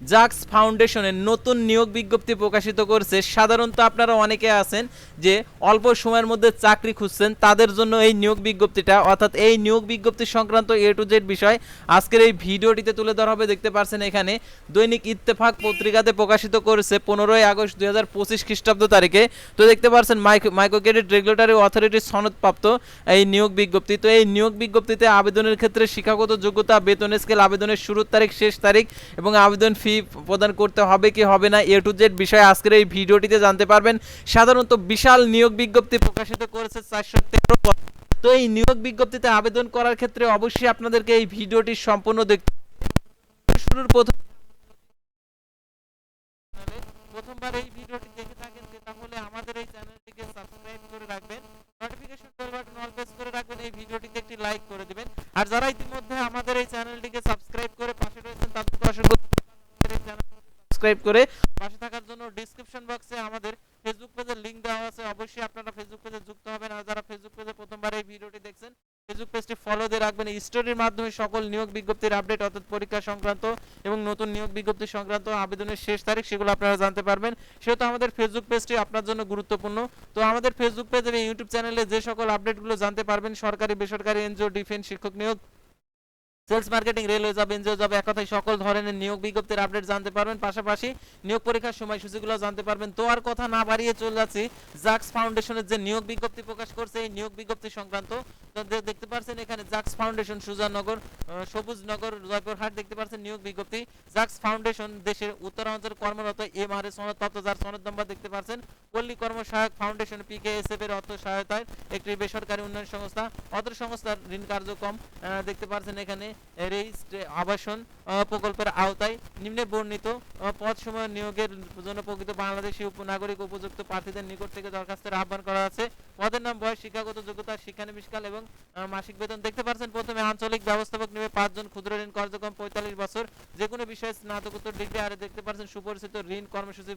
জাক্স ফাউন্ডেশনের নতুন নিয়োগ বিজ্ঞপ্তি প্রকাশিত করছে। সাধারণত আপনারা অনেকে আছেন যে অল্প সময়ের মধ্যে চাকরি খুঁজছেন, তাদের জন্য এই নিয়োগ বিজ্ঞপ্তিটা, অর্থাৎ এই নিয়োগ বিজ্ঞপ্তি সংক্রান্ত এ টু জেড বিষয় আজকের এই ভিডিওটিতে তুলে ধরা হবে। দেখতে পারছেন এখানে দৈনিক ইত্তেফাক পত্রিকাতে প্রকাশিত করেছে পনেরোই আগস্ট দুই হাজার পঁচিশ খ্রিস্টাব্দ তারিখে। তো দেখতে পারছেন মাইক্রো ক্রেডিট রেগুলেটরি অথরিটির সনদপ্রাপ্ত এই নিয়োগ বিজ্ঞপ্তি। তো এই নিয়োগ বিজ্ঞপ্তিতে আবেদনের ক্ষেত্রে শিক্ষাগত যোগ্যতা বেতন স্কেল, আবেদনের শুরুর তারিখ, শেষ তারিখ এবং আবেদন ফি প্রদান করতে হবে কি হবে না এ টু জেড বিষয়ে আজকের এই ভিডিওটিতে জানতে পারবেন। সাধারণত বিশাল নিয়োগ বিজ্ঞপ্তি প্রকাশিত করেছে চারশো তেরো তো এই নিয়োগ বিজ্ঞপ্তিতে আবেদন করার ক্ষেত্রে অবশ্যই আপনাদেরকে এই ভিডিওটি সম্পূর্ণ দেখতে শুরুর প্রথম প্রথমবার এই ভিডিওটি দেখে থাকেন তাহলে আমাদের এই চ্যানেলটিকে সাবস্ক্রাইব করে রাখবেন। নোটিফিকেশন করে রাখবেন। এই ভিডিওটিতে একটি লাইক করে দিবেন। আর যারা সাবস্ক্রাইব করে পাশে থাকার জন্য ডেসক্রিপশন বক্সে আমাদের ফেসবুক পেজের লিংক দেওয়া আছে। অবশ্যই আপনারা ফেসবুক পেজে যুক্ত হবেন। আর যারা ফেসবুক পেজে প্রথমবার এই ভিডিওটি দেখছেন ফেসবুক পেজটি ফলো দিয়ে রাখবেন। স্টোরির মাধ্যমে সকল নিয়োগ বিজ্ঞপ্তির আপডেট অর্থাৎ পরীক্ষা সংক্রান্ত এবং নতুন নিয়োগ বিজ্ঞপ্তি সংক্রান্ত আবেদনের শেষ তারিখ সেগুলো আপনারা জানতে পারবেন। সেহেতু আমাদের ফেসবুক পেজটি আপনার জন্য গুরুত্বপূর্ণ। তো আমাদের ফেসবুক পেজ এবং ইউটিউব চ্যানেলে যে সকল আপডেটগুলো জানতে পারবেন, সরকারি, বেসরকারি এনজিও ডিফেন্স শিক্ষক নিয়োগ sales marketing, railway job, NGO job এক কথায় সকল ধরনের নিয়োগ বিজ্ঞপ্তির আপডেট জানতে পারবেন। পাশাপাশি নিয়োগ পরীক্ষার সময়সূচিগুলো জানতে পারবেন। তো আর কথা না বাড়িয়ে চলে যাচ্ছি। জাক্স ফাউন্ডেশনের যে নিয়োগ বিজ্ঞপ্তি প্রকাশ করছে, এই নিয়োগ বিজ্ঞপ্তি সংক্রান্ত দেখতে পাচ্ছেন এখানে জাক্স ফাউন্ডেশন সুজানগর সবুজনগর, জয়পুরহাট দেখতে পাচ্ছেন নিয়োগ বিজ্ঞপ্তি। জাক্স ফাউন্ডেশন দেশের উত্তরাঞ্চল কর্মরত এম আর এস সনদপ্রাপ্ত যার সনদ নম্বর দেখতে পাচ্ছেন পল্লী কর্মসহায়ক ফাউন্ডেশন পিকেএসএফ এর অর্থ সহায়তায় একটি বেসরকারি উন্নয়ন সংস্থা অত্র সংস্থার ঋণ কার্যক্রম দেখতে পাচ্ছেন এখানে। আবাসন প্রকল্পের আওতায় নিম্নে বর্ণিত আহ, পদ সময় নিয়োগের জন্য প্রকৃত বাংলাদেশি নাগরিক উপযুক্ত প্রার্থীদের নিকট থেকে দরখাস্তের আহ্বান করা আছে। পদের নাম বয়স শিক্ষাগত যোগ্যতা শিক্ষানবিষ্কাল এবং মাসিক বেতন। দেখতে পাচ্ছেন প্রথমে আঞ্চলিক ব্যবস্থাপক নেবে পাঁচজন ক্ষুদ্র ঋণ কার্যক্রম পঁয়তাল্লিশ বছর। যে কোনো বিষয়ে স্নাতকোত্তর ডিগ্রি আর দেখতে পাচ্ছেন সুপরিচিত ঋণ কর্মসূচি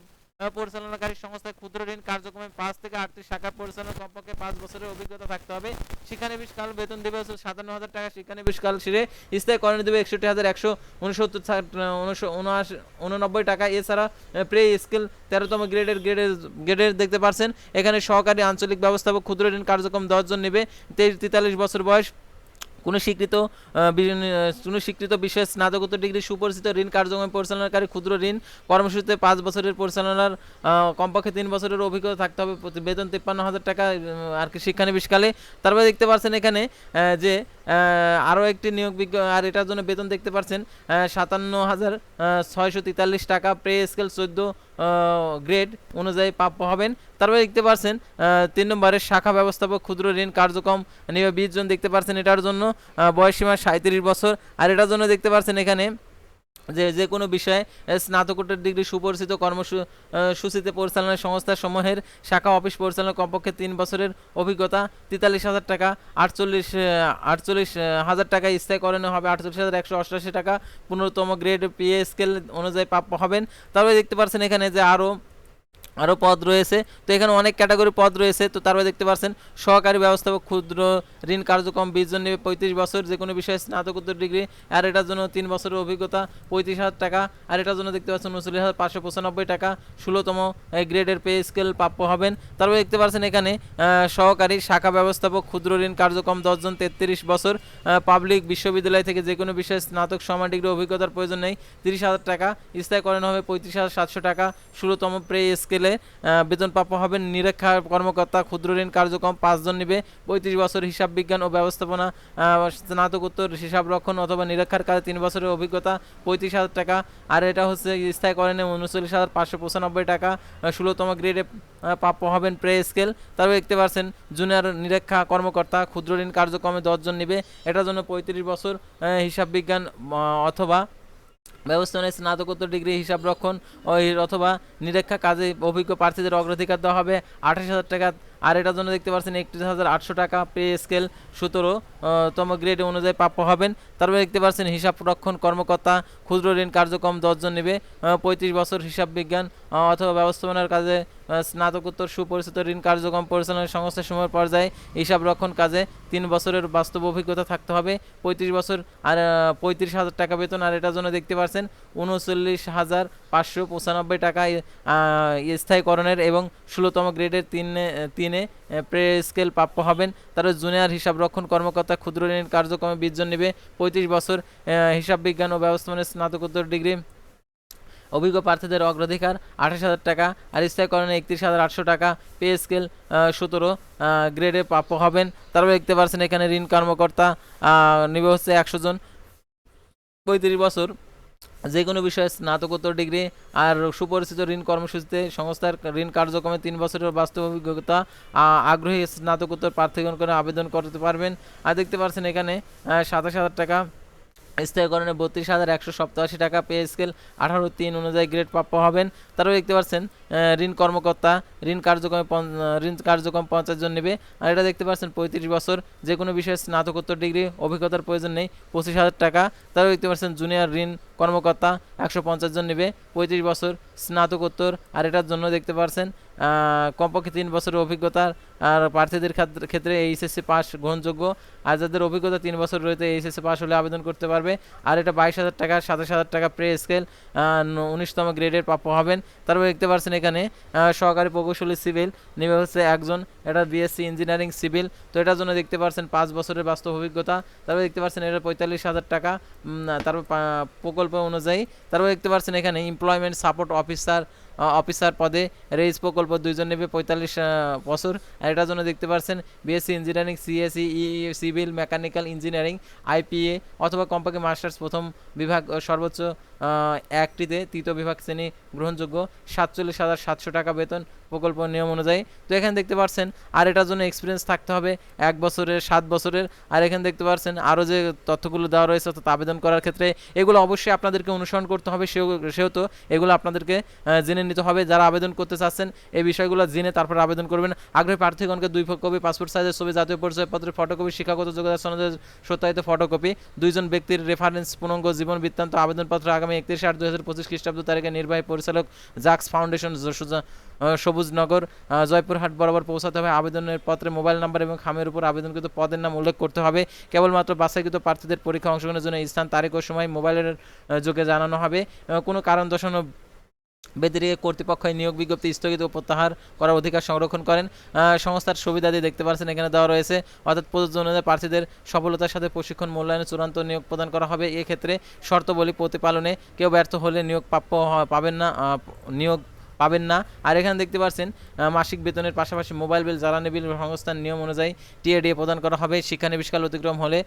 পরিচালনাকারী সংস্থায় ক্ষুদ্র ঋণ কার্যক্রমে পাঁচ থেকে আটটি শাখা পরিচালনা কমপক্ষে পাঁচ বছরের অভিজ্ঞতা থাকতে হবে। শিক্ষানবিষ্কাল বেতন দেবে হচ্ছে সাতান্ন হাজার টাকা। শিক্ষানবিষ্কাল শিরে স্থায়ী করণ দেবে একষট্টি হাজার একশো উনসত্তর উনআশি উননব্বই টাকা। এছাড়া প্রে স্কেল তেরোতম গ্রেডের গ্রেডের গ্রেডের দেখতে পাচ্ছেন এখানে সহকারী আঞ্চলিক ব্যবস্থাপক ক্ষুদ্র ঋণ কার্যক্রম দশজন নেবে। তেইশ তেতাল্লিশ বছর বয়স কোনো স্বীকৃত কোনো স্বীকৃত বিশেষ স্নাতকোত্তর ডিগ্রি সুপরিচিত ঋণ কার্যক্রম পরিচালনাকারী ক্ষুদ্র ঋণ কর্মসূচিতে পাঁচ বছরের পরিচালনার কমপক্ষে তিন বছরের অভিজ্ঞতা থাকতে হবে। বেতন তিপ্পান্ন হাজার টাকা আর কি শিক্ষানবিশকালে তারপরে দেখতে পাচ্ছেন এখানে যে আরও একটি নিয়োগ বিজ্ঞ আর এটার জন্য বেতন দেখতে পাচ্ছেন সাতান্ন হাজার ছয়শো তেতাল্লিশ টাকা প্রে স্কেল চোদ্দ গ্রেড অনুযায়ী প্রাপ্য হবেন। তারপরে দেখতে পাচ্ছেন তিন নম্বরের শাখা ব্যবস্থাপক ক্ষুদ্র ঋণ কার্যক্রম নিয়ে বিশ জন দেখতে পাচ্ছেন এটার জন্য বয়সীমা সাঁত্রিশ বছর। আর এটার জন্য দেখতে পাচ্ছেন এখানে যে যে কোনো বিষয়ে স্নাতকোত্তর ডিগ্রি সুপরিচিত কর্মসূচিতে পরিচালনা সংস্থা সমূহের শাখা অফিস পরিচালনা কমপক্ষে তিন বছরের অভিজ্ঞতা, তেতাল্লিশ হাজার টাকা, আটচল্লিশ আটচল্লিশ হাজার টাকা স্থায়ী করানো হবে, আটচল্লিশ হাজার একশো অষ্টাশি টাকা, পনেরোতম গ্রেড পিএ স্কেল অনুযায়ী প্রাপ্য হবেন। তারপরে দেখতে পাচ্ছেন এখানে যে আরও আরও পদ রয়েছে। তো এখানে অনেক ক্যাটাগরি পদ রয়েছে। তো তারপরে দেখতে পাচ্ছেন, সহকারী ব্যবস্থাপক, ক্ষুদ্র ঋণ কার্যক্রম বিশ জন নেবে পঁয়ত্রিশ বছর যে কোনো বিষয়ে স্নাতকোত্তর ডিগ্রি, আর এটার জন্য তিন বছরের অভিজ্ঞতা, পঁয়ত্রিশ হাজার টাকা, আর এটার জন্য দেখতে পাচ্ছেন উনচল্লিশ হাজার পাঁচশো পঁচানব্বই টাকা, ষোলোতম গ্রেডের পে স্কেল প্রাপ্য হবেন। তারপরে দেখতে পাচ্ছেন এখানে সহকারী শাখা ব্যবস্থাপক, ক্ষুদ্র ঋণ কার্যক্রম, দশজন, তেত্রিশ বছর পাবলিক বিশ্ববিদ্যালয় থেকে যে কোনো বিষয়ে স্নাতক, সমান ডিগ্রি অভিজ্ঞতার প্রয়োজন নেই, তিরিশ হাজার টাকা স্থায়ী করানো হবে পঁয়ত্রিশ হাজার সাতশো টাকা, ষোলোতম প্রে স্কেলে বেতন প্রাপ্য হবেন নিরীক্ষা কর্মকর্তা, ক্ষুদ্র ঋণ কার্যক্রম পাঁচজন নিবে, পঁয়ত্রিশ বছর হিসাব বিজ্ঞান ও ব্যবস্থাপনা স্নাতকোত্তর হিসাব রক্ষণ অথবা নিরীক্ষার কাজে তিন বছরের অভিজ্ঞতা, পঁয়ত্রিশ হাজার টাকা। আর এটা হচ্ছে স্থায়ী করেন উনচল্লিশ হাজার পাঁচশো পঁচানব্বই টাকা ষোলোতম গ্রেডে প্রাপ্য হবেন প্রে স্কেল। তারপরে দেখতে পাচ্ছেন, জুনিয়র নিরীক্ষা কর্মকর্তা, ক্ষুদ্র ঋণ কার্যক্রমে দশজন নিবে। এটার জন্য পঁয়ত্রিশ বছর হিসাব বিজ্ঞান অথবা ব্যবস্থাপনায় স্নাতকোত্তর ডিগ্রি হিসাব রক্ষণ অথবা নিরীক্ষা কাজে অভিজ্ঞ প্রার্থীদের অগ্রাধিকার দেওয়া হবে আঠাশ হাজার টাকা। আর এটার জন্য দেখতে পাচ্ছেন একত্রিশ হাজার আটশো টাকা পে স্কেল সতেরো তম গ্রেড অনুযায়ী প্রাপ্য হবেন। তারপরে দেখতে পাচ্ছেন হিসাব রক্ষণ কর্মকর্তা, ক্ষুদ্র ঋণ কার্যক্রম দশজন নেবে। পঁয়ত্রিশ বছর হিসাব বিজ্ঞান অথবা ব্যবস্থাপনার কাজে স্নাতকোত্তর সুপরিচিত ঋণ কার্যক্রম পরিচালনা সংস্থাসমূহের পর্যায়ে হিসাব রক্ষণ কাজে তিন বছরের বাস্তব অভিজ্ঞতা থাকতে হবে। পঁয়ত্রিশ বছর আর পঁয়ত্রিশ হাজার টাকা বেতন আর এটার জন্য দেখতে পাচ্ছেন উনচল্লিশ হাজার পাঁচশো পঁচানব্বই টাকা স্থায়ীকরণের এবং ষোলোতম গ্রেডের তিনে তিনে প্রে স্কেল প্রাপ্য হবেন। তারা জুনিয়র হিসাব রক্ষণ কর্মকর্তা, ক্ষুদ্র ঋণ কার্যক্রমে বিশজন নেবে। পঁয়ত্রিশ বছর হিসাব বিজ্ঞান ও ব্যবস্থাপনার স্নাতকোত্তর ডিগ্রি অভিজ্ঞ প্রার্থীদের অগ্রাধিকার আঠাশ হাজার টাকা, আর স্থায়ীকরণে একত্রিশ হাজার আটশো টাকা পে স্কেল সতেরো গ্রেডে প্রাপ্য হবেন। তারপর দেখতে পাচ্ছেন এখানে ঋণ কর্মকর্তা নিবে হচ্ছে একশো জন। পঁয়ত্রিশ বছর যে কোনো বিষয়ে স্নাতকোত্তর ডিগ্রি আর সুপরিচিত ঋণ কর্মসূচিতে সংস্থার ঋণ কার্যক্রমে তিন বছরের বাস্তব অভিজ্ঞতা আগ্রহী স্নাতকোত্তর প্রার্থীগণ করে আবেদন করতে পারবেন। আর দেখতে পাচ্ছেন এখানে সাতাশ হাজার টাকা স্থায়ীকরণে বত্রিশ হাজার একশো সপ্তাশি টাকা পে স্কেল আঠারো তিন অনুযায়ী গ্রেড প্রাপ্য হবেন। তারপর দেখতে পাচ্ছেন ঋণ কর্মকর্তা, ঋণ কার্যক্রমে ঋণ কার্যক্রম পঞ্চাশ জন নেবে। আর এটা দেখতে পাচ্ছেন, পঁয়ত্রিশ বছর, যে কোনো বিষয়ে স্নাতকোত্তর ডিগ্রি, অভিজ্ঞতার প্রয়োজন নেই, পঁচিশ হাজার টাকা। তারপর দেখতে পাচ্ছেন, জুনিয়র ঋণ কর্মকর্তা একশো পঞ্চাশ জন নেবে, পঁয়ত্রিশ বছর স্নাতকোত্তর। আর এটার জন্য দেখতে পাচ্ছেন কমপক্ষে তিন বছরের অভিজ্ঞতার আর প্রার্থীদের ক্ষেত্রে- এইচএসসি পাস গ্রহণযোগ্য। আর যাদের অভিজ্ঞতা তিন বছর রয়েছে, এইচএসসি পাস হলে আবেদন করতে পারবে। আর এটা বাইশ হাজার টাকা, সাতাশ হাজার টাকা প্রে স্কেল উনিশতম গ্রেডের প্রাপ্য হবেন। তারপর দেখতে পাচ্ছেন এখানে সহকারী প্রকৌশলী সিভিল নেমে হচ্ছে একজন। এটা বিএসসি ইঞ্জিনিয়ারিং সিভিল। তো এটার জন্য দেখতে পাচ্ছেন পাঁচ বছরের বাস্তব অভিজ্ঞতা। তারপর দেখতে পাচ্ছেন এটা পঁয়তাল্লিশ হাজার টাকা। তারপর প্রকল্প অনুযায়ী। তারপর দেখতে পাচ্ছেন এখানে এমপ্লয়মেন্ট সাপোর্ট অফিসার অফিসার পদে রেইস প্রকল্প দুইজন নেবে, পঁয়তাল্লিশ বছর। আর এটার জন্য দেখতে পাচ্ছেন BSc engineering CSC civil mechanical engineering IPA অথবা কমপক্ষে মাস্টার্স প্রথম বিভাগ সর্বোচ্চ একটিতে তৃতীয় বিভাগ শ্রেণি গ্রহণযোগ্য। সাতচল্লিশ হাজার সাতশো টাকা বেতন প্রকল্প নিয়ম অনুযায়ী। তো এখানে দেখতে পাচ্ছেন আর এটার জন্য এক্সপিরিয়েন্স থাকতে হবে এক বছরের, সাত বছরের। আর এখানে দেখতে পাচ্ছেন আরও যে তথ্যগুলো দেওয়া রয়েছে, অর্থাৎ আবেদন করার ক্ষেত্রে, এগুলো অবশ্যই আপনাদেরকে অনুসরণ করতে হবে সেহেতু এগুলো আপনাদেরকে জেনে নিতে হবে। যারা আবেদন করতে চাচ্ছেন, এই বিষয়গুলো জেনে তারপর আবেদন করবেন। আগ্রহী প্রার্থীগণকে দুই কপি পাসপোর্ট সাইজের ছবি, জাতীয় পরিচয়পত্রের ফটোকপি শিক্ষাগত যোগ্যতা সনদের সত্যায়িত ফটোকপি দুইজন ব্যক্তির রেফারেন্স পূর্ণাঙ্গ জীবন বৃত্তান্ত, আবেদনপত্র আগামী একত্রিশ আট দুই হাজার পঁচিশ খ্রিস্টাব্দ তারিখে নির্বাহী পরিচালক, জাক্স ফাউন্ডেশন সবুজনগর জয়পুরহাট বরাবর পৌঁছাতে হবে। আবেদনের পত্রে মোবাইল নাম্বার এবং খামের উপর আবেদনকৃত পদের নাম উল্লেখ করতে হবে। কেবলমাত্র বাছাইকৃত প্রার্থীদের পরীক্ষা অংশগ্রহণের জন্য স্থান তারিখ ও সময় মোবাইলের যোগে জানানো হবে। কোনো কারণ দর্শানো ব্যতিরেকে কর্তৃপক্ষ নিয়োগ বিজ্ঞপ্তি স্থগিত ও প্রত্যাহার করার অধিকার সংরক্ষণ করেন। সংস্থার সুবিধাদি দেখতে পাচ্ছেন এখানে দেওয়া রয়েছে। অর্থাৎ প্রযোজ্য প্রার্থীদের সফলতার সাথে প্রশিক্ষণ মূল্যায়নে চূড়ান্ত নিয়োগ প্রদান করা হবে। এক্ষেত্রে শর্তবলী প্রতিপালনে কেউ ব্যর্থ হলে নিয়োগ প্রাপ্য পাবেন না। নিয়োগ পাবেন না। আর এখানে দেখতে পাচ্ছেন মাসিক বেতনের পাশাপাশি মোবাইল বিল, জ্বালানি বিল সংস্থার নিয়ম অনুযায়ী টিএডিএ প্রদান করা হবে। শিক্ষানবিষ্কাল অতিক্রম হলে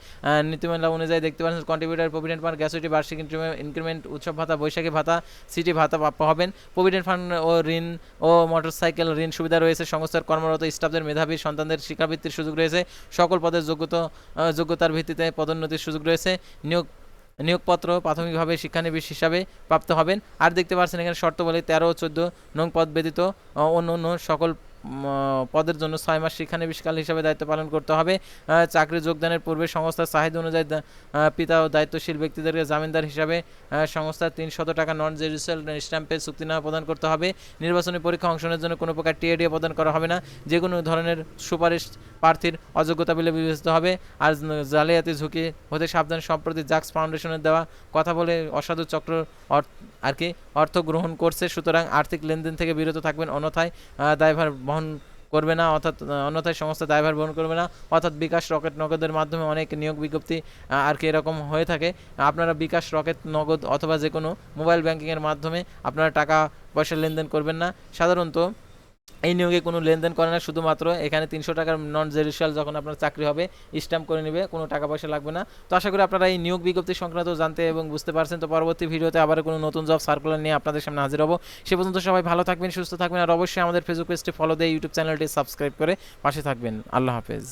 নীতিমালা অনুযায়ী দেখতে পাচ্ছেন কন্ট্রিবিউটার প্রভিডেন্ট ফান্ড গ্যাসুইটি বার্ষিক ইনক্রিমেন্ট উৎসব ভাতা, বৈশাখী ভাতা সিটি ভাতা প্রাপ্য হবেন। প্রভিডেন্ট ফান্ড ও ঋণ ও মোটরসাইকেল ঋণ সুবিধা রয়েছে। সংস্থার কর্মরত স্টাফদের মেধাবী সন্তানদের শিক্ষাবৃত্তির সুযোগ রয়েছে। সকল পদের যোগ্যতা যোগ্যতার ভিত্তিতে পদোন্নতির সুযোগ রয়েছে। নিয়োগ নিয়োগপত্র প্রাথমিকভাবে শিক্ষানবিশ হিসাবে প্রাপ্ত হবেন। আর দেখতে পাচ্ছেন এখানে শর্ত বলে তেরো চোদ্দ নং পদ ব্যতীত অন্য অন্য সকল পদের জন্য ছয় মাস শিক্ষানবিশকাল হিসাবে দায়িত্ব পালন করতে হবে। চাকরি যোগদানের পূর্বে সংস্থার চাহিদা অনুযায়ী পিতা ও দায়িত্বশীল ব্যক্তিদেরকে জামিনদার হিসাবে সংস্থার তিনশত টাকা নন জেডিশিয়াল স্ট্যাম্পে চুক্তিনামা প্রদান করতে হবে। নির্বাচনী পরীক্ষা অংশগ্রহণের জন্য কোনো প্রকার টিএডিএ প্রদান করা হবে না। যে কোনো ধরনের সুপারিশ প্রার্থীর অযোগ্যতা বলে বিবেচিত হবে। আর জালিয়াতি ঝুঁকি হতে সাবধান সম্প্রতি জাক্স ফাউন্ডেশনের দেওয়া কথা বলে অসাধু চক্র আর কি, অর্থ গ্রহণ করছে। সুতরাং আর্থিক লেনদেন থেকে বিরত থাকবেন। অন্যথায় দায়ভার বহন করবে না, অর্থাৎ অন্যথায় সংস্থা দায়ভার বহন করবে না, অর্থাৎ বিকাশ রকেট নগদের মাধ্যমে অনেক নিয়োগ বিজ্ঞপ্তি আর কি এরকম হয়ে থাকে। আপনারা বিকাশ রকেট নগদ অথবা যে কোনো মোবাইল ব্যাংকিংয়ের মাধ্যমে আপনারা টাকা পয়সা লেনদেন করবেন না। সাধারণত এই নিয়োগে কোনো লেনদেন করে না, শুধুমাত্র এখানে তিনশো টাকার নন জেরিশিয়াল যখন আপনার চাকরি হবে স্ট্যাম্প করে নেবে, কোনো টাকা পয়সা লাগবে না। তো আশা করি আপনারা এই নিয়োগ বিজ্ঞপ্তি সংক্রান্ত জানতে এবং বুঝতে পারছেন। তো পরবর্তী ভিডিওতে আবার কোনো নতুন জব সার্কুলার নিয়ে আপনাদের সামনে হাজির হব। সে পর্যন্ত সবাই ভালো থাকবেন, সুস্থ থাকবেন, আর অবশ্যই আমাদের ফেসবুক পেজটি ফলো দিয়ে ইউটিউব চ্যানেলটি সাবস্ক্রাইব করে পাশে থাকবেন। আল্লাহ হাফেজ।